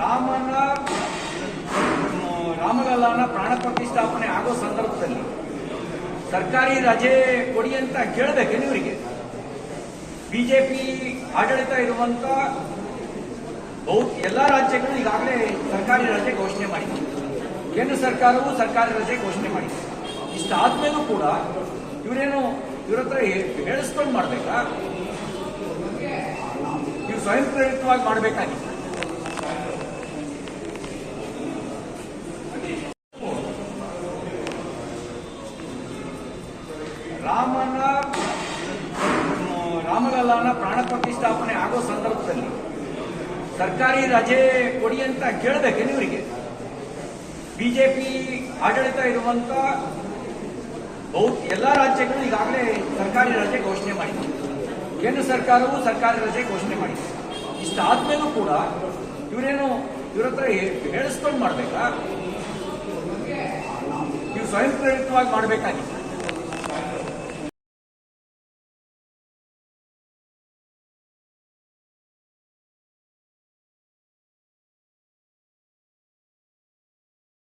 ರಾಮನ ರಾಮಲಲ್ಲನ ಪ್ರಾಣ ಪ್ರತಿಷ್ಠಾಪನೆ ಆಗೋ ಸಂದರ್ಭದಲ್ಲಿ ಸರ್ಕಾರಿ ರಜೆ ಕೊಡಿ ಅಂತ ಕೇಳಬೇಕೇನು ಇವರಿಗೆ? ಬಿಜೆಪಿ ಆಡಳಿತ ಇರುವಂತ ಎಲ್ಲ ರಾಜ್ಯಗಳು ಈಗಾಗಲೇ ಸರ್ಕಾರಿ ರಜೆ ಘೋಷಣೆ ಮಾಡಿದೆ ಕೇಂದ್ರ ಸರ್ಕಾರವು ಸರ್ಕಾರಿ ರಜೆ ಘೋಷಣೆ ಮಾಡಿದೆ. ಇಷ್ಟಾದ್ಮೇಲೂ ಕೂಡ ಇವರೇನು ಇವ್ರ ಹತ್ರ ಹೇಳಿಸ್ಕೊಂಡು ಮಾಡ್ಬೇಕಾ? ಇವ್ರು ಸ್ವಯಂ ಪ್ರೇರಿತವಾಗಿ ಮಾಡಬೇಕಾಗಿತ್ತು. ರಾಮನ ರಾಮಲಲ್ಲನ ಪ್ರಾಣ ಪ್ರತಿಷ್ಠಾಪನೆ ಆಗೋ ಸಂದರ್ಭದಲ್ಲಿ ಸರ್ಕಾರಿ ರಜೆ ಕೊಡಿ ಅಂತ ಕೇಳಬೇಕೇನು ಇವರಿಗೆ ಬಿಜೆಪಿ ಆಡಳಿತ ಇರುವಂತ ಬಹು ಎಲ್ಲ ರಾಜ್ಯಗಳು ಈಗಾಗಲೇ ಸರ್ಕಾರಿ ರಜೆ ಘೋಷಣೆ ಮಾಡಿದೆ ಕೇಂದ್ರ ಸರ್ಕಾರವು ಸರ್ಕಾರಿ ರಜೆ ಘೋಷಣೆ ಮಾಡಿದೆ. ಇಷ್ಟಾದ್ಮೇಲೂ ಕೂಡ ಇವರೇನು ಇವ್ರ ಹತ್ರ ಹೇಳಿಸ್ಕೊಂಡು ಮಾಡ್ಬೇಕಾ? ನೀವು ಸ್ವಯಂ ಪ್ರೇರಿತವಾಗಿ ಮಾಡಬೇಕಾಗಿತ್ತು.